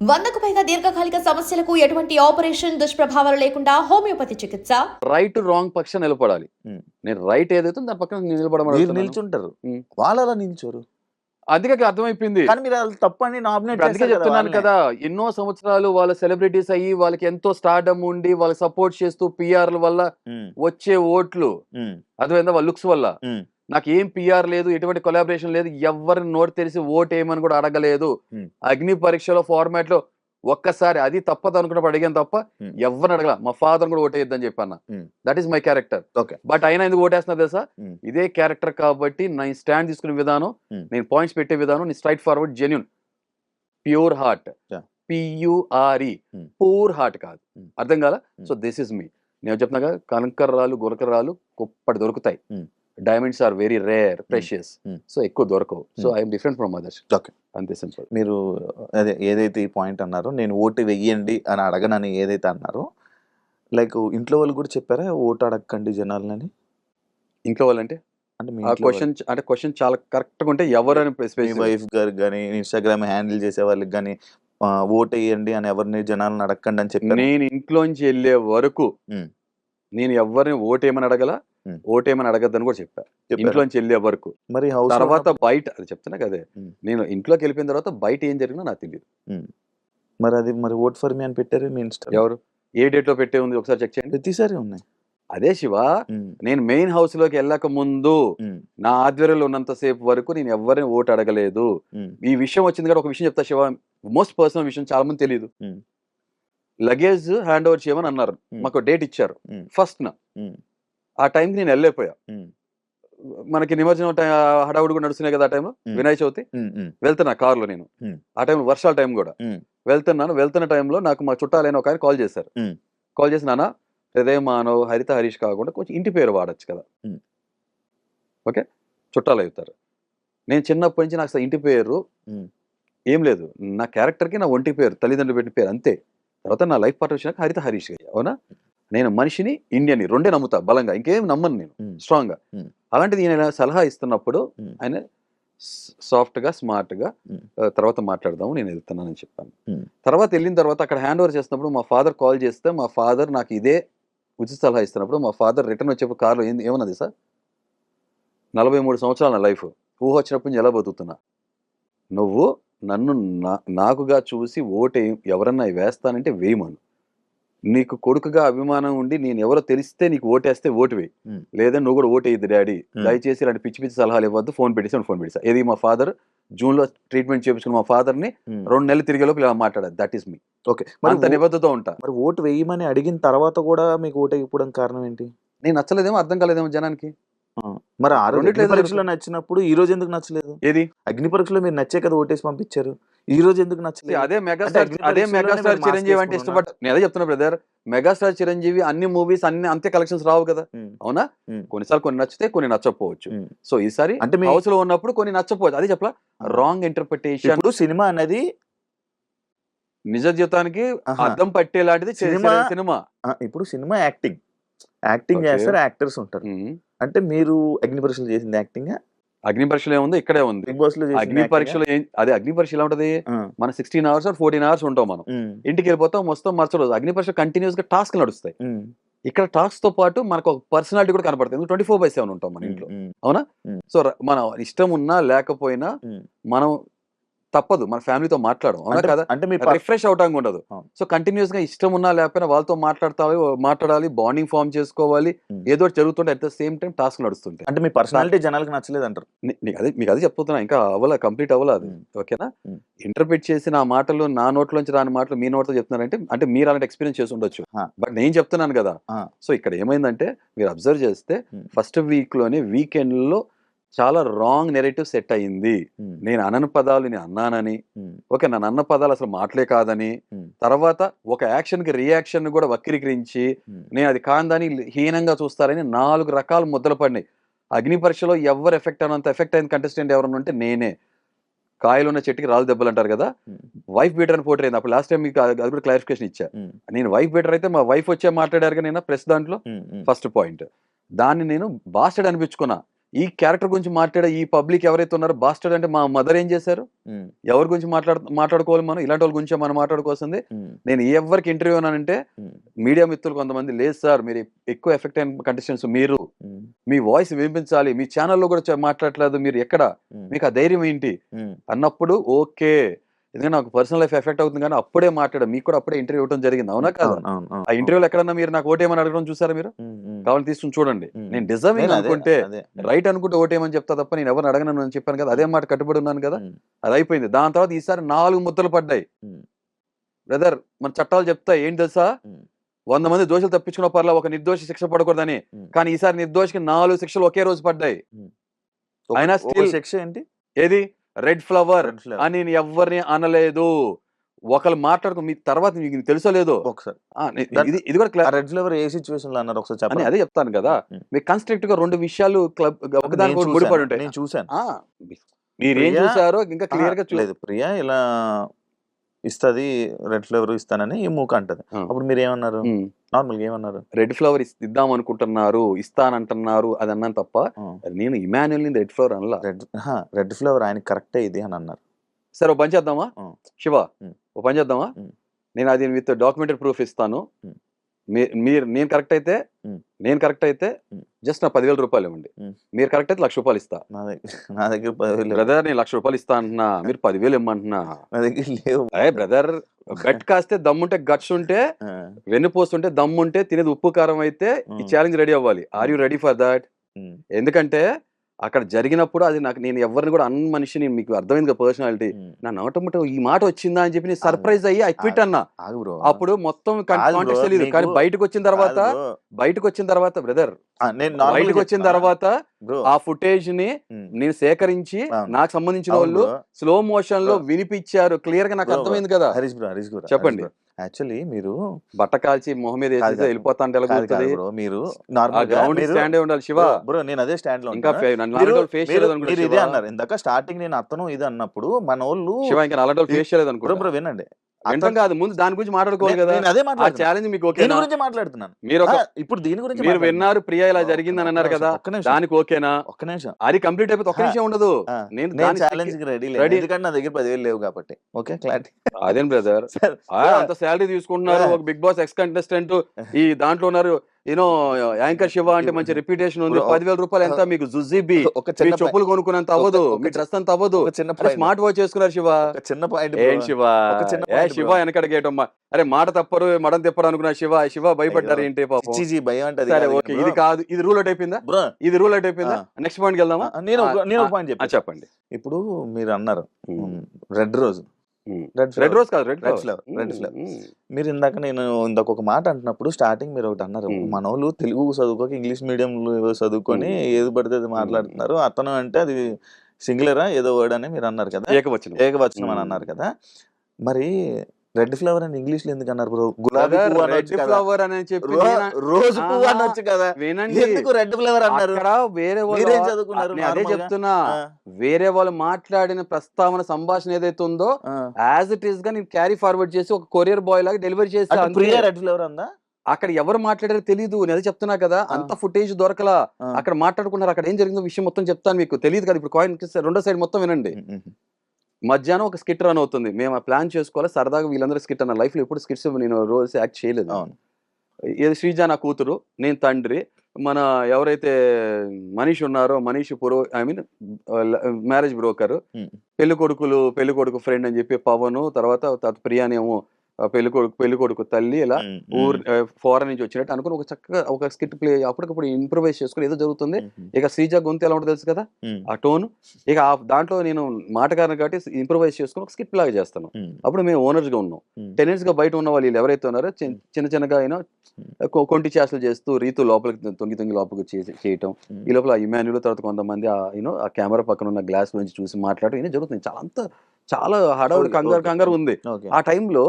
వందకు పైగా దీర్ఘకాలిక సమస్యలకు ఎటువంటి ఆపరేషన్ దుష్ప్రభావాలు లేకుండా హోమియోపతి చికిత్స? రైట్ రాంగ్ పక్షం నిలబడాలి. ఉమ్. నేను రైట్ ఏదైతే దాని పక్కన నిలబడమని నిల్చుంటారు. ఉమ్. వాళ్ళు అలా నిల్చోరు. అందుకే అర్థమైపోయింది. కానీ మీరు వాళ్ళు తప్పని నామినేట్ అందుకే చెప్తున్నాను కదా ఎన్నో సంవత్సరాలు వాళ్ళ సెలబ్రిటీస్ అయ్యి వాళ్ళకి ఎంతో స్టార్డమ్ ఉండి వాళ్ళ సపోర్ట్ చేస్తూ పిఆర్ల వల్ల వచ్చే ఓట్లు. అర్థమైందా వాళ్ళ లుక్స్ వల్ల. నాకు ఏం పిఆర్ లేదు ఎటువంటి కొలాబరేషన్ లేదు ఎవరిని నోటు తెలిసి ఓట్ ఏమని కూడా అడగలేదు. అగ్ని పరీక్షలో ఫార్మాట్లో ఒక్కసారి అది తప్పదు అనుకున్నప్పుడు అడిగాను తప్ప. ఎవరిని అడగల మా ఫాదర్ కూడా ఓటేయద్దని చెప్పన్న ఉమ్. That is my character okay but అయినా ఎందుకు ఓటేస్తున్నా తెలుసా. ఇదే క్యారెక్టర్ కాబట్టి నేను స్టాండ్ తీసుకునే విధానం. నేను పాయింట్స్ పెట్టే విధానం నేను straightforward genuine pure heart. P U R E. Poor heart కాదు. అర్థం కాల um. So this is me నేను చెప్తున్నా కదా కలంకర్రాలు గురకరాలు కుప్పటి దొరుకుతాయి. Diamonds are very rare precious. So ఎక్కువ దొరకవు so. I'm different from others Okay. అంతే సింపుల్ మీరు అదే ఏదైతే ఈ పాయింట్ అన్నారో నేను ఓటు వెయ్యండి అని అడగనని ఏదైతే అన్నారో లైక్ ఇంట్లో వాళ్ళు కూడా చెప్పారా ఓటు అడగకండి జనాలని ఇంట్లో వాళ్ళంటే అంటే క్వశ్చన్ అంటే క్వశ్చన్ చాలా కరెక్ట్గా ఉంటే ఎవరని వైఫ్ గారు కానీ ఇన్స్టాగ్రామ్ హ్యాండిల్ చేసే వాళ్ళకి కానీ ఓట్ వేయండి అని ఎవరిని జనాలను అడగండి అని చెప్పారు నేను ఇంట్లోంచి వెళ్ళే వరకు ఉమ్. నేను ఎవరిని ఓటేమని అడగల. ఓటేమని అడగద్దని కూడా చెప్పా. ఇంట్లోంచి వెళ్ళే వరకు. మరి హౌస్ తర్వాత బయట అది చెప్తున్నా కదే. ఉమ్. నేను ఇంట్లోకి వెళ్ళిపోయిన తర్వాత బయట ఏం జరిగినా నాకు తెలియదు మరి అది మరి ఓట్ ఫర్ మీ అని పెట్టారు మీ ఇన్స్టా ఎవరు? ఏ డేట్లో పెట్టే ఉంది? ఒకసారి చెక్ చేయండి. ప్రతిసారి ఉన్నాయి. అదే శివ నేను మెయిన్ హౌస్లోకి వెళ్ళక ముందు నా ఆధ్వర్యంలో ఉన్నంత సేపు వరకు నేను ఎవరిని ఓటు అడగలేదు. ఈ విషయం వచ్చింది కూడా ఒక విషయం చెప్తా శివ. మోస్ట్ పర్సనల్ విషయం చాలా మంది తెలియదు. లగేజ్ హ్యాండ్ ఓవర్ చేయమని అన్నారు. మాకు డేట్ ఇచ్చారు. ఫస్ట్ నా ఆ టైంకి నేను వెళ్ళలేకపోయా. మనకి నిమజ్జనం టైం హడావుడి కూడా నడుస్తున్నాయి కదా ఆ టైంలో. వినాయక చవితి. వెళ్తున్నా కారులో నేను. ఆ టైంలో వర్షాల టైం కూడా. వెళ్తున్నాను. వెళ్తున్న టైంలో నాకు మా చుట్టాలైన ఒక ఆయన కాల్ చేశారు. కాల్ చేసి నాన్న హృదయ మానవ్ హరిత హరీష్ కాకుండా కొంచెం ఇంటి పేరు వాడచ్చు కదా. ఓకే? చుట్టాలు అవుతారు. నేను చిన్నప్పటి నుంచి నాకు ఇంటి పేరు. ఏం లేదు. నా క్యారెక్టర్కి నా ఒంటి పేరు తల్లిదండ్రులు పెట్టిన పేరు అంతే. తర్వాత నా లైఫ్ పార్ట్నర్ వచ్చినాక హరిత హరీష్ అవునా? నేను మనిషిని ఇండియన్ని రెండే నమ్ముతా బలంగా. ఇంకేం నమ్మను నేను. ఉమ్, స్ట్రాంగ్గా. ఉమ్. అలాంటిది ఈయన సలహా ఇస్తున్నప్పుడు. ఆయన సాఫ్ట్గా స్మార్ట్గా ఉమ్. తర్వాత మాట్లాడదాము నేను వెళ్తున్నానని చెప్పాను. తర్వాత వెళ్ళిన తర్వాత అక్కడ హ్యాండ్ ఓవర్ చేస్తున్నప్పుడు మా ఫాదర్ కాల్ చేస్తే మా ఫాదర్ నాకు ఇదే ఉచిత సలహా ఇస్తున్నప్పుడు మా ఫాదర్ రిటర్న్ వచ్చేప్పుడు కార్లో ఏం ఏమన్నది సార్? నలభై మూడు సంవత్సరాల నా లైఫ్. ఊహ వచ్చినప్పుడు నుంచి ఎలా బతుకుతున్నా? నువ్వు నన్ను నా- నాకుగా చూసి ఓటు ఎవరన్నా వేస్తానంటే వేయమను నీకు కొడుకుగా అభిమానం ఉండి నేను ఎవరో తెలిస్తే నీకు ఓటేస్తే ఓటు వేయి. లేదంటే నువ్వు కూడా ఓటేయద్దు డాడీ. దయచేసి ఇలాంటి పిచ్చి పిచ్చి సలహాలు ఇవ్వద్దు ఫోన్ పెట్టేసి ఫోన్ పెట్టేసా ఇది మా ఫాదర్ జూన్లో ట్రీట్మెంట్ చేయించుకున్న మా ఫాదర్ని. రెండు నెలలు తిరిగే లోపు ఇలా మాట్లాడారు దట్ ఈస్ మీ ఓకే. మరి అంత నిబద్ధతో ఉంటా. మరి ఓటు వేయమని అడిగిన తర్వాత కూడా మీకు ఓటు వేయకపోవడం కారణం ఏంటి? నేను నచ్చలేదేమో అర్థం కాలేదేమో జనానికి. మరి ఆ ఏదో పరీక్షలో నచ్చినప్పుడు ఈ రోజు ఎందుకు నచ్చలేదు? ఏది? అగ్ని పరీక్షలో మీరు నచ్చే కదా ఓటేసి పంపించారు? ఈ రోజు ఎందుకు See, నచ్చలేదు? అదే మెగాస్టార్ అదే మెగాస్టార్ చిరంజీవి అంటే ఇష్టపడ్డ నేను అదే చెప్తున్నా బ్రదర్ మెగాస్టార్ చిరంజీవి అన్ని మూవీస్ అన్ని అంతే కలెక్షన్స్ రావు కదా. అవునా? కొన్నిసార్లు కొన్ని నచ్చితే కొన్ని నచ్చకపోవచ్చు. సో ఈసారి అంటే మీ హౌస్లో ఉన్నప్పుడు కొన్ని నచ్చకపోవచ్చు. అదే చెప్పలా? రాంగ్ ఇంటర్ప్రిటేషన్ ఇప్పుడు సినిమా అనేది నిజ జీవితానికి అర్థం పట్టేలాంటిది సినిమా- సినిమా. ఇప్పుడు సినిమా యాక్టింగ్. యాక్టింగ్. చేస్తారు యాక్టర్స్ ఉంటారు. అంటే మీరు అగ్ని పరీక్షలు చేసింది యాక్టింగ్? అగ్ని పరీక్షలు ఏముందో? ఇక్కడే ఉంది. అగ్ని? పరీక్షలు అదే అగ్ని పరీక్ష ఎలా ఉంటది మన సిక్స్టీన్ అవర్స్ ఫోర్టీన్ అవర్స్ ఉంటాం మనం. ఇంటికి వెళ్ళిపోతాం వస్తాం మరుసటి రోజు. అగ్ని పరీక్ష కంటిన్యూస్గా టాస్క్ నడుస్తాయి. ఇక్కడ టాస్క్తో పాటు మనకు ఒక పర్సనాలిటీ కూడా కనపడుతుంది ట్వంటీ ఫోర్ బై సెవెన్ ఉంటాం మన ఇంట్లో. అవునా. సో మన ఇష్టం ఉన్నా లేకపోయినా. మనం తప్పదు మన ఫ్యామిలీతో మాట్లాడడం అవునా కదా అంటే మీ పర్- రిఫ్రెష్ అవటానికి ఉండదు. సో కంటిన్యూస్గా ఇష్టం ఉన్నా లేకపోయినా వాళ్ళతో మాట్లాడతావి మాట్లాడాలి బాండింగ్ ఫార్మ్ చేసుకోవాలి. ఏదో ఒకటి జరుగుతుంటే at the same time task నడుస్తుంటాయి అంటే మీ పర్సనాలిటీ జనాలకు నచ్చలేదు అంటారు అదే మీకు అదే చెప్తున్నా ఇంకా అవ్వాల కంప్లీట్ అవ్వాల అది. ఓకేనా. ఇంటర్ప్రిట్ చేసి నా మాటలు నా నోట్లోంచి రాని మాటలు మీ నోట్తో చెప్తున్నారంటే అంటే మీరు అలాంటి ఎక్స్పీరియన్స్ చేసి ఉండొచ్చు. బట్ నేను చెప్తున్నాను కదా. సో ఇక్కడ ఏమైందంటే మీరు అబ్జర్వ్ చేస్తే. ఫస్ట్ వీక్లోనే వీకెండ్లో చాలా రాంగ్ నెరేటివ్ సెట్ అయింది ఉమ్, నేను అనని పదాలు నేను అన్నానని. ఓకే నన్ను అన్న పదాలు అసలు మాటలే కాదని. తర్వాత ఒక యాక్షన్కి రియాక్షన్ కూడా వక్రీకరించి నేను అది కాందని హీనంగా చూస్తారని నాలుగు రకాల ముద్దలు పడినాయి. అగ్ని పరీక్షలో ఎవరు ఎఫెక్ట్ అయినంత ఎఫెక్ట్ అయిన కంటెస్టెంట్ ఎవరన్నా ఉంటే నేనే. కాయలు ఉన్న చెట్టుకి రాళ్ళు దెబ్బలు అంటారు కదా? వైఫ్ బీటర్ అని పోటీ అయింది. అప్పుడు లాస్ట్ టైం మీకు అది కూడా క్లారిఫికేషన్ ఇచ్చా. నేను వైఫ్ బీటర్ అయితే మా వైఫ్ వచ్చే మాట్లాడారు నేను ప్రెస్ దాంట్లో. First point. దాన్ని నేను బాస్టెడ్ అనిపించుకున్నా. ఈ క్యారెక్టర్ గురించి మాట్లాడే ఈ పబ్లిక్ ఎవరైతే ఉన్నారో బాస్టర్డ్ అంటే మా మదర్ ఏం చేశారు? ఎవరి గురించి మాట్లాడు మాట్లాడుకోవాలి మనం? ఇలాంటి వాళ్ళ గురించే మనం మాట్లాడుకోవాల్సింది? నేను ఎవరికి ఇంటర్వ్యూ అన్నానంటే మీడియా మిత్రులు కొంతమంది లేదు సార్ మీరు ఎక్కువ ఎఫెక్ట్ అయిన కంటెస్టెంట్స్ మీరు. మీ వాయిస్ వినిపించాలి మీ ఛానల్లో కూడా మాట్లాడట్లేదు మీరు ఎక్కడ? మీకు ఆ ధైర్యం ఏంటి? అన్నప్పుడు ఓకే. ఎందుకంటే నాకు పర్సనల్ లైఫ్ ఎఫెక్ట్ అవుతుంది కానీ అప్పుడే మాట్లాడాం మీకు కూడా అప్పుడే ఇంటర్వ్యూ ఇవ్వడం జరిగింది అవునా కాదు? ఆ ఇంటర్వ్యూలో ఎక్కడన్నా మీరు నాకు ఓటేమని అడగడం చూసారా మీరు? కావాలని తీసుకుని చూడండి. నేను డిజర్వింగ్ అనుకుంటే. రైట్ అనుకుంటే ఓటేమని చెప్తా తప్ప నేను ఎవరిని అడగను అని చెప్పాను కదా అదే మాట కట్టుబడి ఉన్నాను కదా అది అయిపోయింది. దాని తర్వాత ఈసారి నాలుగు ముద్దలు పడ్డాయి. బ్రదర్ మన చట్టాలు చెప్తా ఏంటి తెలుసా. వంద మంది దోషులు తప్పించుకున్న పర్లా ఒక నిర్దోషి శిక్ష పడకూడదని. కానీ ఈసారి నిర్దోషికి నాలుగు శిక్షలు ఒకే రోజు పడ్డాయి. అయినా శిక్ష ఏంటి? ఏది? Red flower. అని ఎవరిని అనలేదు. ఒకళ్ళు మాట్లాడుకో మీ తర్వాత మీకు తెలుసో లేదో? ఒకసారి. ఇది ఇది కూడా రెడ్ ఫ్లేవర్ ఏ సిచ్యువేషన్లో అన్నారు ఒకసారి చెప్పండి. అదే చెప్తాను కదా. మీకు కన్స్ట్రక్ట్గా రెండు విషయాలు క్లబ్ ఒకదానికి ముడిపడి ఉంటాయి. నేను చూశాను. మీరేం ప్రియా- చూసారో ఇంకా క్లియర్గా ఆహా, చూ లేదు ప్రియా ఇలా ఇస్తది రెడ్ ఫ్లేవర్ ఇస్తానని ఈ మూక అంటది. అప్పుడు మీరు ఏమన్నారు నార్మల్గా ఏమన్నారు? రెడ్ ఫ్లవర్ ఇద్దాం అనుకుంటున్నారు ఇస్తానంటున్నారు అది అన్నాను తప్ప నేను ఇమాన్యుల్ రెడ్ ఫ్లవర్ అనలా. రెడ్ రెడ్ ఫ్లేవర్ ఆయన కరెక్టే ఇది అని అన్నారు. సరే పని చేద్దామా. శివ. ఓ పని చేద్దామా. నేను అది విత్ డాక్యుమెంటరీ ప్రూఫ్ ఇస్తాను మీరు నేను కరెక్ట్ అయితే. నేను కరెక్ట్ అయితే. జస్ట్ నా పదివేల రూపాయలు ఇవ్వండి. మీరు కరెక్ట్ అయితే లక్ష రూపాయలు ఇస్తా నా దగ్గర పదివేలు. బ్రదర్ నేను లక్ష రూపాయలు ఇస్తా అంటున్నా మీరు పదివేలు ఇమ్మంటున్నా నా దగ్గర లేవు అయ్యే బ్రదర్ గట్ కాస్తే దమ్ముంటే గట్స్ ఉంటే వెన్నుపోస్తుంటే దమ్ముంటే తినేది ఉప్పు కారం అయితే ఈ. ఛాలెంజ్ రెడీ అవ్వాలి are you ready for that ఎందుకంటే అక్కడ జరిగినప్పుడు అది నాకు నేను ఎవరిని కూడా అన్న మనిషిని మీకు అర్థమైంది పర్సనాలిటీ ఉమ్. నా నోటముట ఈ మాట వచ్చిందా అని చెప్పి నేను సర్ప్రైజ్ అయ్యి ఐ క్విట్ అన్న అప్పుడు మొత్తం కాదు కాంటాక్ట్ తెలియదు కానీ బయటకు వచ్చిన తర్వాత కాదు. బయటకు వచ్చిన తర్వాత బ్రదర్ బయటకు వచ్చిన. తర్వాత ఆ ఫుటేజ్ని నేను సేకరించి. నాకు సంబంధించిన వాళ్ళు. స్లో మోషన్లో. వినిపించారు క్లియర్గా నాకు అర్థమైంది కదా హరీష్ బ్రో హరీష్ బ్రో చెప్పండి. యాక్చువల్లీ మీరు బట్ట కాల్చి మొహం మీద. వెళ్ళిపోతా అంటే? బ్రో మీరు నార్మల్ గ్రౌండ్ స్టాండే ఉండాలి శివ బ్రో, నేను అదే స్టాండ్లో ఇంకా మీరు- ఇదే. అన్నారు ఇందాక స్టార్టింగ్ నేను అతను ఇది అన్నప్పుడు మన వాళ్ళు శివ ఇంకా అలాంటి ఫేస్ చేయలేదు బ్రో అనుకుంటా బ్రో వినండి అతను- కాదు. ముందు దాని గురించి మాట్లాడుకోవాలి కదా. అదే ఆ ఛాలెంజ్ మీకు దీని ఓకేనా? గురించి మాట్లాడుతున్నాను. మీరు ఇప్పుడు దీని గురించి మీరు. విన్నారు ప్రియా ఇలా జరిగిందని అన్నారు కదా. దానికి ఓకేనా? ఒక్క నిమిషం. అది కంప్లీట్ అయిపోతే ఒక్క. నిమిషం ఉండదు. నేను ఛాలెంజ్కి రెడీ ready. ఎందుకంటే నా దగ్గర పదివేలు లేవు కాబట్టి. ఓకే క్లారిటీ అదేం బ్రదర్ అంత శాలరీ తీసుకుంటున్నారు. ఒక బిగ్ బాస్ ఎక్స్ కంటెస్టెంట్ ఈ దాంట్లో ఉన్నారు. యూనో యాంకర్ శివ అంటే మంచి రెప్యుటేషన్ ఉంది. పదివేల రూపాయలు ఎంత? మీకు జుజీబీ ఒక చిన్న చెప్పులు కొనుక్కున్నంత అవ్వదు. మీ డ్రెస్ అంత అవ్వదు. చిన్న. స్మార్ట్ వాచ్ చేసుకున్నారు శివ. చిన్న పాయింట్ ఏం శివ? శివ bro. వెనకడ గేటమ్మా అరే మాట తప్పరు మడం తిప్పరు అనుకున్నా శివ. శివ భయపడ్డారు. ఏంటి పాపం? భయం అంటే సరే ఓకే. ఇది కాదు. ఇది రూల్ అవుట్ అయిపోయిందా? ఇది రూల్ అవుట్ అయిపోయిందా? నెక్స్ట్ పాయింట్ వెళ్దామా? నేను నేను పాయింట్ చెప్పండి. ఇప్పుడు మీరు అన్నారు. ఉమ్. Red rose. Red red rose కాదు red rose flower, red flower. మీరు ఇందాక నేను ఇందాక ఒక మాట అంటున్నప్పుడు స్టార్టింగ్ మీరు ఒకటి అన్నారు. మన వాళ్ళు తెలుగు చదువుకోక ఇంగ్లీష్ మీడియం చదువుకొని. ఏది పడితే అది మాట్లాడుతున్నారు. అతను అంటే అది సింగులరా ఏదో వర్డ్ అని మీరు అన్నారు కదా? ఏకవచనం. ఏకవచనం అని. అన్నారు కదా? మరి రెడ్ ఫ్లవర్ అని ఇంగ్లీష్లో ఎందుకు అన్నారు బ్రో గులాబీ రెడ్ ఫ్లవర్ అని చెప్పి రోజు పువ్వు. అనొచ్చు కదా వినండి ఎందుకు రెడ్ ఫ్లవర్ అన్నారు వేరే వాళ్ళు చదువుకున్నారు నేను అదే? చెప్తున్నా వేరే వాళ్ళు మాట్లాడిన ప్రస్తావన సంభాషణ ఏదైతే ఉందో. యాజ్ ఇట్ ఈస్గా నేను క్యారీ ఫార్వర్డ్ చేసి ఒక కొరియర్ బాయ్ లాగా డెలివరీ చేసి. ప్రియా రెడ్ ఫ్లవర్ అందా అక్కడ ఎవరు మాట్లాడారో తెలియదు నేను అదే చెప్తున్నా కదా. అంత ఫుటేజ్ దొరకలా. అక్కడ మాట్లాడుకున్నారు అక్కడ ఏం జరిగిందో విషయం మొత్తం చెప్తాను మీకు తెలియదు కదా ఇప్పుడు కాయిన్ రెండో సైడ్ మొత్తం వినండి. మధ్యాహ్నం ఒక స్కిట్ రన్ అవుతుంది. మేము ఆ ప్లాన్ చేసుకోవాలి. సరదాగా వీళ్ళందరూ స్కిట్ అన్న లైఫ్లో ఎప్పుడు స్కిట్స్ నేను రోజు యాక్ట్ చేయలేదు. అవును. ఇది శ్రీజ నా కూతురు నేను తండ్రి మన ఎవరైతే మనీష్ ఉన్నారో మనీష్ పురో ఐ మీన్ మ్యారేజ్ బ్రోకర్. పెళ్ళి కొడుకులు పెళ్ళి కొడుకు ఫ్రెండ్ అని చెప్పి పవన్ తర్వాత ప్రియానేమో పెళ్ళి కొడుకు పెళ్ళి కొడుకు తల్లి ఇలా ఊరు ఫారెన్ నుంచి వచ్చినట్టు అనుకుని ఒక చక్కగా ఒక స్కిట్ ప్లే అప్పటికప్పుడు ఇంప్రూవైజ్ చేసుకుని ఏదో జరుగుతుంది. ఇక శ్రీజ గొంతు ఎలా ఉంటుందో తెలుసు కదా? ఆ టోన్. ఇక ఆ దాంట్లో నేను మాటగారిని కాబట్టి ఇంప్రూవైజ్ చేసుకుని ఒక స్కిట్ లాగా చేస్తాను. అప్పుడు మేము ఓనర్స్గా ఉన్నాం. టెనెంట్స్గా బయట ఉన్న వాళ్ళు ఎవరైతే ఉన్నారో చిన్న చిన్న చిన్నగా అయినా కొంటి చేష్టలు చేస్తూ రీతు లోపలికి తొంగి తొంగి లోపలికి చేయటం. ఈ లోపల ఇమాన్యుల్ తర్వాత కొంతమంది యూనో ఆ కెమెరా పక్కన ఉన్న గ్లాస్ నుంచి చూసి మాట్లాడటం ఇవన్నీ జరుగుతుంది చాలా అంత చాలా హడావుడి కంగారు కంగారు ఉంది. ఆ టైంలో